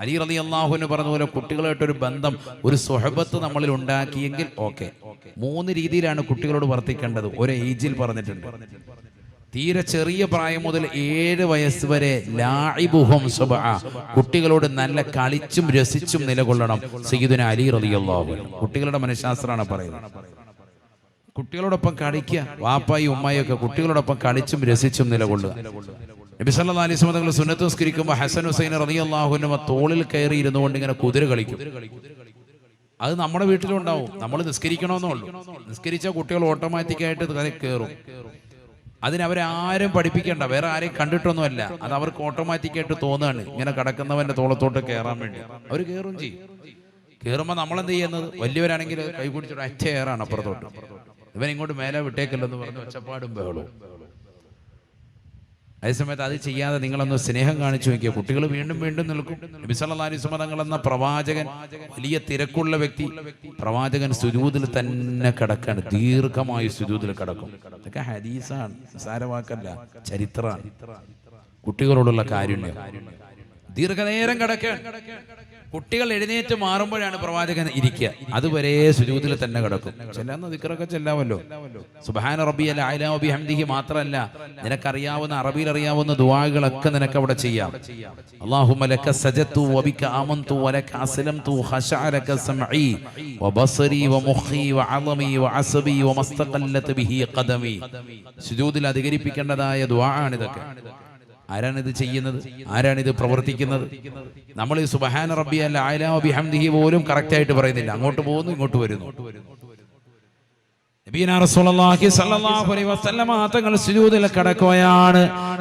അലി റലി അള്ളാഹുവിന് പറഞ്ഞ കുട്ടികളായിട്ടൊരു ബന്ധം ഒരു സുഹബത്ത് നമ്മളിൽ ഉണ്ടാക്കിയെങ്കിൽ ഓക്കെ. മൂന്ന് രീതിയിലാണ് കുട്ടികളോട് വർത്തിക്കേണ്ടത്. ഒരു ഏജിൽ പറഞ്ഞിട്ടുണ്ട്. തീരെ ചെറിയ പ്രായം മുതൽ ഏഴ് വയസ്സ് വരെ ലാഇബുഹും സുബഹ. കുട്ടികളോട് നല്ല കളിച്ചും രസിച്ചും നിലകൊള്ളണം. സയ്യിദുന അലി റളിയല്ലാഹു അൻഹു. കുട്ടികളുടെ മനഃശാസ്ത്രമാണ് പറയുന്നത്. കുട്ടികളോടൊപ്പം കളിക്കുക. വാപ്പായി ഉമ്മായും ഒക്കെ കുട്ടികളോടൊപ്പം കളിച്ചും രസിച്ചും നിലകൊള്ളുക. നബി സല്ലല്ലാഹു അലൈഹി വസല്ലം തങ്ങൾ സുന്നത്ത് നിസ്കരിക്കുമ്പോൾ ഹസൻ ഹുസൈൻ റളിയല്ലാഹു അൻഹു തോളിൽ കയറി ഇരുന്നുകൊണ്ട് ഇങ്ങനെ കുതിര കളിക്കും. അത് നമ്മുടെ വീട്ടിലുണ്ടാവും നമ്മൾ നിസ്കരിക്കണമെന്നേ ഉള്ളൂ. നിസ്കരിച്ച കുട്ടികൾ ഓട്ടോമാറ്റിക്കായിട്ട് കയറി. കയറും പഠിപ്പിക്കേണ്ട. വേറെ ആരെയും കണ്ടിട്ടൊന്നുമല്ല. അത് അവർക്ക് ഓട്ടോമാറ്റിക്കായിട്ട് തോന്നുകയാണ്. ഇങ്ങനെ കിടക്കുന്നവന്റെ തോളത്തോട്ട് കയറാൻ വേണ്ടി. അവർ കയറും ചെയ്യും. കയറുമ്പോൾ നമ്മളെന്ത് ചെയ്യുന്നത്? വലിയവരാണെങ്കിൽ കൈ കുടിച്ചിട്ട് അറ്റ കയറാണ് അപ്പുറത്തോട്ട്. ഇവൻ ഇങ്ങോട്ട് മേലെ വിട്ടേക്കില്ലെന്ന് പറഞ്ഞ് ഒച്ചപ്പാടും ബഹളവും. അതേസമയത്ത് അത് ചെയ്യാതെ നിങ്ങളൊന്ന് സ്നേഹം കാണിച്ചു നോക്കിയ. കുട്ടികൾ വീണ്ടും വീണ്ടും നിൽക്കും. നബി സല്ലല്ലാഹു അലൈഹി വസല്ലം തങ്ങൾ എന്ന പ്രവാചകൻ വലിയ തിരക്കുള്ള വ്യക്തി പ്രവാചകൻ സുജൂതിൽ തന്നെ കിടക്കാണ്. ദീർഘമായി സുജൂതിൽ കിടക്കും. ഇതൊക്കെ ഹദീസാണ്. സാരവാക്കല്ല ചരിത്രമാണ് കുട്ടികളോടുള്ള കാരുണ്യം. ദീർഘനേരം കിടക്കാൻ കുട്ടികൾ എഴുന്നേറ്റ് മാറുമ്പോഴാണ് പ്രവാചകൻ ഇരിക്കുക. അതുവരെ സുജൂതിൽ തന്നെ കിടക്കും. ചെല്ലാന്ന് ദിക്കറൊക്കെ ചെല്ലാമല്ലോ. സുബാന റബി അല്ല ആയിലാ ബി ഹംദിഹി മാത്രമല്ല നിനക്കറിയാവുന്ന അറബിയിൽ അറിയാവുന്ന ദുവാകളൊക്കെ നിനക്ക് അവിടെ ചെയ്യാം ലക സജതു ആമന്തു ഖശഅ സമഈ ബിഹി ഖദമി. സുജൂദിൽ അധികരിപ്പിക്കേണ്ടതായ ദുവാണിതൊക്കെ ആരാണ് ഇത് ചെയ്യുന്നത്? ആരാണിത് പ്രവർത്തിക്കുന്നത്? നമ്മൾ ഈ സുബഹാന റബ്ബി അല്ല ആലാ ബിഹംദിഹി പോലും കറക്റ്റായിട്ട് പറയുന്നില്ല. അങ്ങോട്ട് പോകുന്നു ഇങ്ങോട്ട് വരുന്നു നബീന റസൂലുള്ളാഹി സ്വല്ലല്ലാഹു അലൈഹി വസല്ലമ തങ്ങൾ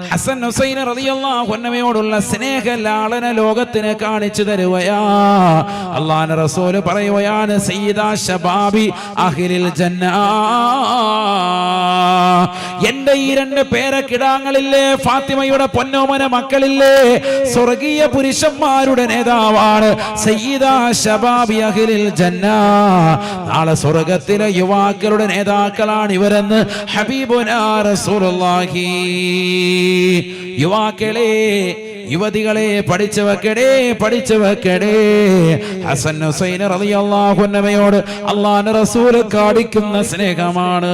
ഹസൻ ഹുസൈൻ സ്നേഹ ലാളന ലോകത്തിന് കാണിച്ചു സയ്യിദാ ഷബാബി എന്റെ ഈ രണ്ട് ഫാത്തിമയുടെ പൊന്നോമന മക്കളില്ലേ സ്വർഗീയ പുരുഷന്മാരുടെ നേതാവാണ് സയ്യിദാ ഷബാബി അഖിലിൽ ജന്ന. നാളെ സ്വർഗത്തിലെ യുവാക്കളുടെ നേതാക്കളാണ് ഇവരെന്ന് യുവാക്കളെ യുവതികളെ പഠിച്ചു വെക്കടേ പഠിച്ചു വെക്കടേ ഹസൻ ഹുസൈൻ റളിയല്ലാഹു അൻഹയോട് അള്ളാഹുവിന്റെ റസൂൽ കാണിക്കുന്ന സ്നേഹമാണ്.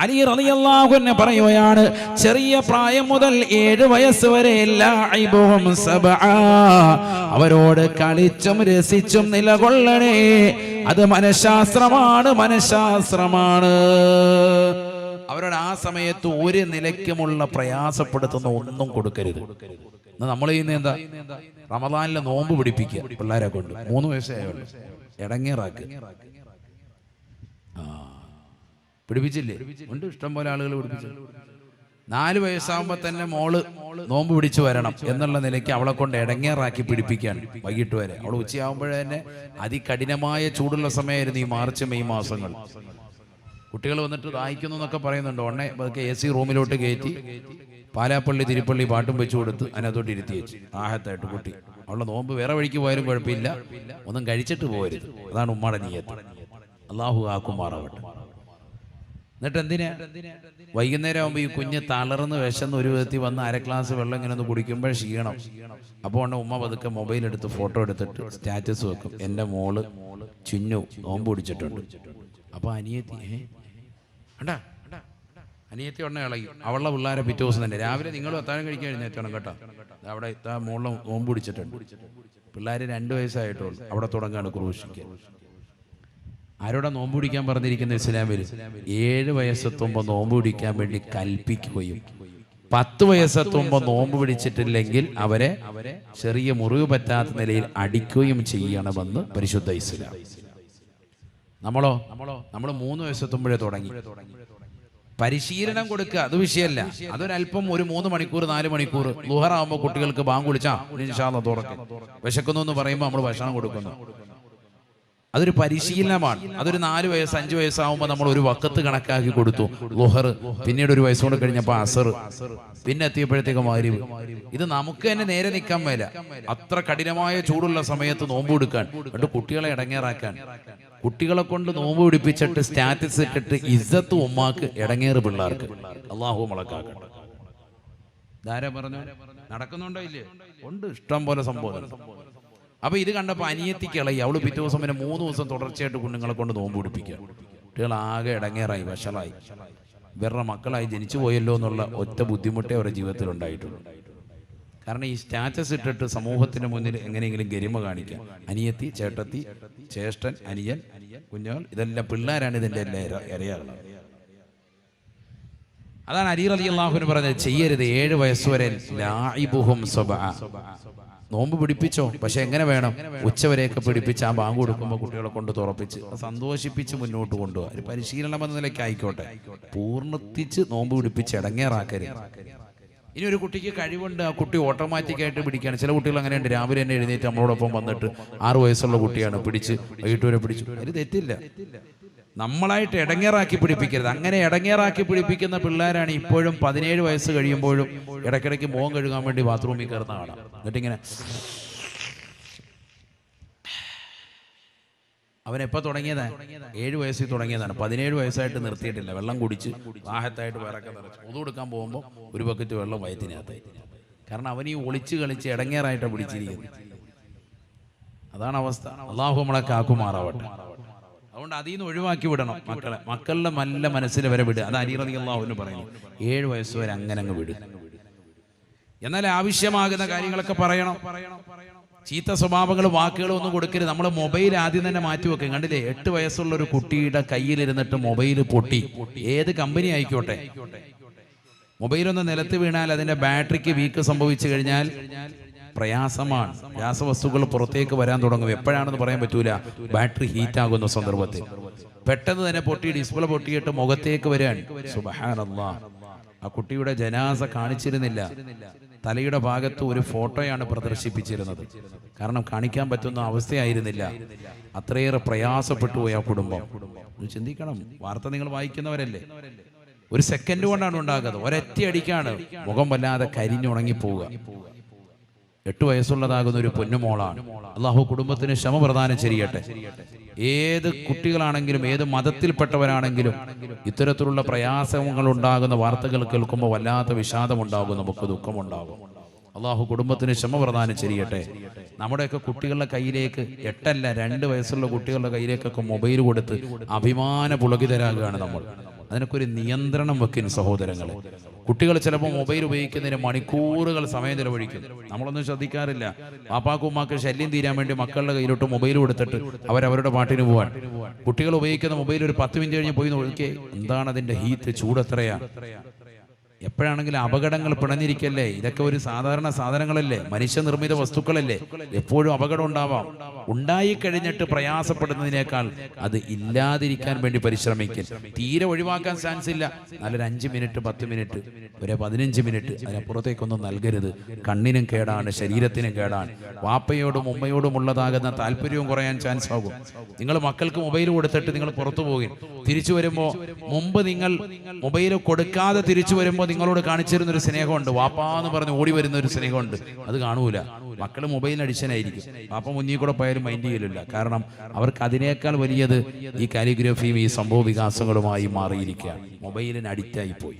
അലി റളിയല്ലാഹു അൻഹു പറയുകയാണ് ചെറിയ പ്രായം മുതൽ ഏഴ് വയസ്സ് വരെ ലാഇബുഹും സബഅ അവരോട് കളിച്ചും രസിച്ചും നിലകൊള്ളണേ. അത് മനഃശാസ്ത്രമാണ് മനഃശാസ്ത്രമാണ്. അവരോട് ആ സമയത്ത് ഒരു നിലയ്ക്കുമുള്ള പ്രയാസപ്പെടുത്തുന്ന ഒന്നും കൊടുക്കരുത്. നമ്മൾ ചെയ്യുന്ന എന്താ? റമദാനിലെ നോമ്പ് പിടിപ്പിക്കുക പിള്ളേരെ കൊണ്ട്. മൂന്ന് വയസ്സേ ഇടങ്ങേറാക്ക്. ആ. പിടിപ്പിച്ചില്ലേ? ഉണ്ട്. ഇഷ്ടം പോലെ ആളുകൾ പിടിപ്പിച്ചു. നാല് വയസ്സാകുമ്പോ തന്നെ മോൾ നോമ്പ് പിടിച്ചു വരണം എന്നുള്ള നിലയ്ക്ക് അവളെ കൊണ്ട് ഇടങ്ങേറാക്കി പിടിപ്പിക്കാൻ വൈകിട്ട് വരെ. അവൾ ഉച്ചയാകുമ്പോഴേ തന്നെ അതികഠിനമായ ചൂടുള്ള സമയമായിരുന്നു ഈ മാർച്ച് മെയ് മാസങ്ങൾ. കുട്ടികൾ വന്നിട്ട് ദാഹിക്കുന്നു എന്നൊക്കെ പറയുന്നുണ്ട്. ഉടനെ അതൊക്കെ എ സി റൂമിലോട്ട് കയറ്റി പാലാപ്പള്ളി തിരുപ്പള്ളി പാട്ടും വെച്ചു കൊടുത്ത് അതിനകത്തോട്ട് ഇരുത്തി വെച്ചു. ആഹത്തായിട്ട് കുട്ടി. അവളുടെ നോമ്പ് വേറെ വഴിക്ക് പോയാലും കുഴപ്പമില്ല. ഒന്നും കഴിച്ചിട്ട് പോകരുത് അതാണ് ഉമ്മാടെ നീയത്ത്. അള്ളാഹു ആക്കുമാറാവട്ടെ എന്നിട്ട് എന്തിനാ വൈകുന്നേരം ആകുമ്പോൾ ഈ കുഞ്ഞ് തളർന്ന് വിശന്ന് ഒരു വിധത്തിൽ വന്ന് അര ഗ്ലാസ് വെള്ളം ഇങ്ങനെ ഒന്ന് കുടിക്കുമ്പോൾ ക്ഷീണം. അപ്പോൾ ഉണ്ട് ഉമ്മ പതുക്കെ മൊബൈൽ എടുത്ത് ഫോട്ടോ എടുത്തിട്ട് സ്റ്റാറ്റസ് വെക്കും. എന്റെ മോൾ ചിന്നു നോമ്പ് പിടിച്ചിട്ടുണ്ട്. അപ്പോൾ അനിയത്തി ഏണ്ടാ അനിയത്തി ഉടനെ ഇളകി. അവളുടെ പിള്ളേരെ പിറ്റേ ദിവസം തന്നെ. രാവിലെ നിങ്ങൾ അത്താഴം കഴിക്കാൻ എഴുന്നേറ്റണം കേട്ടോ. അവിടെ ഇത്താ മോളിൽ നോമ്പ് പിടിച്ചിട്ടുണ്ട്. പിള്ളേർ രണ്ട് വയസ്സായിട്ടുള്ളൂ. അവിടെ തുടങ്ങാണ് ക്രൂശിക്കാൻ ആരോടാ നോമ്പ് പിടിക്കാൻ പറഞ്ഞിരിക്കുന്ന ഇസ്ലാമിൽ ഏഴ് വയസ്സെത്തുമ്പോൾ നോമ്പ് പിടിക്കാൻ വേണ്ടി കൽപ്പിക്കുകയും പത്ത് വയസ്സെത്തുമ്പോൾ നോമ്പ് പിടിച്ചിട്ടില്ലെങ്കിൽ അവരെ ചെറിയ മുറിവ് പറ്റാത്ത നിലയിൽ അടിക്കുകയും ചെയ്യണമെന്ന് പരിശുദ്ധ ഇസ്ലാം. നമ്മളോ? നമ്മൾ മൂന്ന് വയസ്സെത്തുമ്പോഴേ തുടങ്ങി. പരിശീലനം കൊടുക്കുക അത് വിഷയമല്ല. അതൊരല്പം ഒരു മൂന്ന് മണിക്കൂർ നാല് മണിക്കൂർ ലുഹറാകുമ്പോൾ കുട്ടികൾക്ക് ബാങ്ക് വിളിച്ചാ തുറക്കും. വിശക്കുന്നു എന്ന് പറയുമ്പോൾ നമ്മൾ ഭക്ഷണം കൊടുക്കുന്നു. അതൊരു പരിശീലനമാണ്. അതൊരു നാല് വയസ്സ് അഞ്ച് വയസ്സാവുമ്പോൾ നമ്മൾ ഒരു വക്കത്ത് കണക്കാക്കി കൊടുത്തു. ലുഹർ പിന്നീട് ഒരു വയസ്സോടെ കഴിഞ്ഞപ്പോൾ അസർ. പിന്നെ എത്തിയപ്പോഴത്തേക്ക് മാരിവ് ഇത് നമുക്ക് തന്നെ നേരെ നിൽക്കാൻ മേല. അത്ര കഠിനമായ ചൂടുള്ള സമയത്ത് നോമ്പ് കൊടുക്കാൻ എന്നിട്ട് കുട്ടികളെ ഇടങ്ങേറാക്കാൻ. കുട്ടികളെ കൊണ്ട് നോമ്പ് പിടിപ്പിച്ചിട്ട് സ്റ്റാറ്റസ് ഇട്ടിട്ട് ഇസ്സത്ത് ഉമ്മാക്ക് ഇടങ്ങേറ് പിള്ളേർക്ക്. അള്ളാഹു മുളക്കാക്കണം ധാര പറഞ്ഞു നടക്കുന്നുണ്ടോ ഇല്ലേ? ഉണ്ട്. ഇഷ്ടം പോലെ സംഭവം. അപ്പൊ ഇത് കണ്ടപ്പോ അനിയത്തിക്ക് ഇളകി അവൾ പിറ്റേ ദിവസം പിന്നെ മൂന്ന് ദിവസം തുടർച്ചയായിട്ട് കുഞ്ഞുങ്ങളെ കൊണ്ട് നോമ്പ് പിടിപ്പിക്കുക. കുട്ടികൾ ആകെ ഇടങ്ങേറായി വഷളായി. വേറെ മക്കളായി ജനിച്ചു പോയല്ലോ എന്നുള്ള ഒറ്റ ബുദ്ധിമുട്ടേ അവരുടെ ജീവിതത്തിൽ ഉണ്ടായിട്ടുള്ളൂ കാരണം ഈ സ്റ്റാറ്റസ് ഇട്ടിട്ട് സമൂഹത്തിന് മുന്നിൽ എങ്ങനെയെങ്കിലും ഗരിമ കാണിക്കാം അനിയത്തി ചേട്ടത്തി ചേഷ്ടൻ അനിയൻ കുഞ്ഞുങ്ങൾ ഇതെല്ലാം പിള്ളേരാണ് ഇതിന്റെ എല്ലാ അതാണ് അലി അള്ളാഹുന് പറഞ്ഞത് ചെയ്യരുത് ഏഴ് വയസ്സുവരെ ലായിബുഹും സ്വബഅ. നോമ്പ് പിടിപ്പിച്ചോ? പക്ഷെ എങ്ങനെ വേണം? ഉച്ചവരെയൊക്കെ പിടിപ്പിച്ച് ആ ബാങ്ക് കൊടുക്കുമ്പോൾ കുട്ടികളെ കൊണ്ട് തുറപ്പിച്ച് സന്തോഷിപ്പിച്ച് മുന്നോട്ട് കൊണ്ടുപോകാം ഒരു പരിശീലനം എന്ന നിലയ്ക്ക് ആയിക്കോട്ടെ. പൂർണത്തിച്ച് നോമ്പ് പിടിപ്പിച്ച് ഇടങ്ങേറാക്കരുത്. ഇനി ഒരു കുട്ടിക്ക് കഴിവുണ്ട് ആ കുട്ടി ഓട്ടോമാറ്റിക് ആയിട്ട് പിടിക്കുകയാണ് ചില കുട്ടികൾ അങ്ങനെയുണ്ട്. രാവിലെ തന്നെ എഴുന്നേറ്റ് നമ്മളോടൊപ്പം വന്നിട്ട് ആറു വയസ്സുള്ള കുട്ടിയാണ്. പിടിച്ച് വൈകിട്ട് വരെ പിടിച്ചു. അതിന് തെറ്റില്ല. നമ്മളായിട്ട് ഇടങ്ങേറാക്കി പിടിപ്പിക്കരുത്. അങ്ങനെ ഇടങ്ങേറാക്കി പിടിപ്പിക്കുന്ന പിള്ളേരാണ് ഇപ്പോഴും പതിനേഴ് വയസ്സ് കഴിയുമ്പോഴും ഇടയ്ക്കിടയ്ക്ക് മുഖം കഴുകാൻ വേണ്ടി ബാത്റൂമിൽ കയറുന്ന കാണാം എന്നിട്ടിങ്ങനെ എപ്പോൾ തുടങ്ങിയതാ? ഏഴ് വയസ്സിൽ തുടങ്ങിയതാണ്. പതിനേഴ് വയസ്സായിട്ട് നിർത്തിയിട്ടില്ല. വെള്ളം കുടിച്ച് വാഹത്തായിട്ട് വിറക്കെ നിറച്ച് പൊതു കൊടുക്കാൻ പോകുമ്പോൾ ഒരു ബക്കറ്റ് വെള്ളം വയറ്റിനകത്തായി കാരണം അവൻ ഈ ഒളിച്ച് കളിച്ച് ഇടങ്ങേറായിട്ടാണ് പിടിച്ചിരിക്കുന്നത്. അതാണ് അവസ്ഥ. അള്ളാഹു നമ്മളെ കാക്കുമാറാവട്ടെ. അതുകൊണ്ട് അതിൽ നിന്ന് ഒഴിവാക്കി വിടണം മക്കളെ. മക്കളുടെ നല്ല മനസ്സിൽ വരെ വിടുക അത് അനിറതി അള്ളാഹുവിന് പറയുന്നു. ഏഴ് വയസ്സ് വരെ അങ്ങനെ അങ്ങ് വിടുക എന്നാൽ ആവശ്യമാകുന്ന കാര്യങ്ങളൊക്കെ പറയണം. ചീത്ത സ്വഭാവങ്ങൾ വാക്കുകളും ഒന്നും കൊടുക്കരുത്. നമ്മൾ മൊബൈൽ ആദ്യം തന്നെ മാറ്റി വെക്കും. കണ്ടില്ലേ? എട്ട് വയസ്സുള്ള ഒരു കുട്ടിയുടെ കയ്യിലിരുന്നിട്ട് മൊബൈൽ പൊട്ടി. ഏത് കമ്പനി ആയിക്കോട്ടെ. മൊബൈൽ ഒന്ന് നിലത്ത് വീണാൽ അതിന്റെ ബാറ്ററിക്ക് വീക്ക് സംഭവിച്ചു കഴിഞ്ഞാൽ പ്രയാസമാണ്. രാസവസ്തുക്കൾ പുറത്തേക്ക് വരാൻ തുടങ്ങും. എപ്പോഴാണെന്ന് പറയാൻ പറ്റൂല. ബാറ്ററി ഹീറ്റ് ആകുന്ന സന്ദർഭത്തിൽ. പെട്ടെന്ന് തന്നെ പൊട്ടി ഡിസ്പ്ലേ പൊട്ടിയിട്ട് മുഖത്തേക്ക് വരാൻ. സുബഹാനല്ലാ. ആ കുട്ടിയുടെ ജനാസ കാണിച്ചിരുന്നില്ല. തലയുടെ ഭാഗത്ത് ഒരു ഫോട്ടോയാണ് പ്രദർശിപ്പിച്ചിരുന്നത്. കാരണം കാണിക്കാൻ പറ്റുന്ന അവസ്ഥയായിരുന്നില്ല. അത്രയേറെ പ്രയാസപ്പെട്ടു പോയി ആ കുടുംബം. ചിന്തിക്കണം. വാർത്ത നിങ്ങൾ വായിക്കുന്നവരല്ലേ? ഒരു സെക്കൻഡ് കൊണ്ടാണ് ഉണ്ടാകുന്നത്. ഒരറ്റി അടിക്കാണ്. മുഖം വല്ലാതെ കരിഞ്ഞുണങ്ങി പോവുക എട്ട് വയസ്സുള്ളതാകുന്ന ഒരു പൊന്നുമോളാണ്. അള്ളാഹു കുടുംബത്തിന് ക്ഷമ പ്രദാനം ചെയ്യട്ടെ. ഏത് കുട്ടികളാണെങ്കിലും ഏത് മതത്തിൽപ്പെട്ടവരാണെങ്കിലും ഇത്തരത്തിലുള്ള പ്രയാസങ്ങൾ ഉണ്ടാകുന്ന വാർത്തകൾ കേൾക്കുമ്പോൾ വല്ലാത്ത വിഷാദമുണ്ടാകും നമുക്ക് ദുഃഖമുണ്ടാകും. അള്ളാഹു കുടുംബത്തിന് ക്ഷമ പ്രദാനം ചെയ്യട്ടെ. നമ്മുടെയൊക്കെ കുട്ടികളുടെ കയ്യിലേക്ക് എട്ടല്ല രണ്ട് വയസ്സുള്ള കുട്ടികളുടെ കയ്യിലേക്കൊക്കെ മൊബൈൽ കൊടുത്ത് അഭിമാന പുളകിതരാകുകയാണ് നമ്മൾ. അതിനൊക്കെ ഒരു നിയന്ത്രണം വെക്കുന്നു സഹോദരങ്ങളെ. കുട്ടികൾ ചിലപ്പോൾ മൊബൈൽ ഉപയോഗിക്കുന്നതിന് മണിക്കൂറുകൾ സമയം ചിലവഴിക്കും. നമ്മളൊന്നും ശ്രദ്ധിക്കാറില്ല. പാപ്പാക്കുമാക്ക് ശല്യം തീരാൻ വേണ്ടി മക്കളുടെ കയ്യിലോട്ട് മൊബൈൽ കൊടുത്തിട്ട് അവരവരുടെ പാട്ടിന് പോവാൻ. കുട്ടികൾ ഉപയോഗിക്കുന്ന മൊബൈൽ ഒരു പത്ത് മിനിറ്റ് കഴിഞ്ഞ് പോയി നോക്കിയേ എന്താണ് അതിന്റെ ഹീറ്റ്? ചൂടെത്രയാ? എപ്പോഴാണെങ്കിലും അപകടങ്ങൾ പിണഞ്ഞിരിക്കല്ലേ? ഇതൊക്കെ ഒരു സാധാരണ സാധനങ്ങളല്ലേ? മനുഷ്യനിർമ്മിത വസ്തുക്കളല്ലേ? എപ്പോഴും അപകടം ഉണ്ടാവാം. ഉണ്ടായി കഴിഞ്ഞിട്ട് പ്രയാസപ്പെടുന്നതിനേക്കാൾ അത് ഇല്ലാതിരിക്കാൻ വേണ്ടി പരിശ്രമിക്കൽ. തീരെ ഒഴിവാക്കാൻ ചാൻസ് ഇല്ല നല്ലൊരു അഞ്ച് മിനിറ്റ് പത്ത് മിനിറ്റ് ഒരു പതിനഞ്ച് മിനിറ്റ് അതിനപ്പുറത്തേക്കൊന്നും നൽകരുത്. കണ്ണിനും കേടാണ് ശരീരത്തിനും കേടാണ്. വാപ്പയോടും ഉമ്മയോടും ഉള്ളതാകുന്ന താല്പര്യവും കുറയാൻ ചാൻസ് ആകും നിങ്ങൾ മക്കൾക്ക് മൊബൈൽ കൊടുത്തിട്ട് നിങ്ങൾ പുറത്തു പോകും. തിരിച്ചു വരുമ്പോൾ മുമ്പ് നിങ്ങൾ മൊബൈൽ കൊടുക്കാതെ തിരിച്ചു വരുമ്പോൾ നിങ്ങളോട് കാണിച്ചിരുന്ന ഒരു സ്നേഹമുണ്ട്. വാപ്പാ എന്ന് പറഞ്ഞ് ഓടി വരുന്ന ഒരു സ്നേഹമുണ്ട്. അത് കാണൂല. മക്കൾ മൊബൈലിന് അടിച്ചനായിരിക്കും വാപ്പ മുന്നിൽ കൂടെ പോയാലും മൈൻഡ് ചെയ്യലില്ല. കാരണം അവർക്ക് അതിനേക്കാൾ വലിയത് ഈ കാലിഗ്രഫിയും ഈ സംഭവ വികാസങ്ങളുമായി മാറിയിരിക്കുകയാണ്. മൊബൈലിന് അഡിക്റ്റായി പോയി.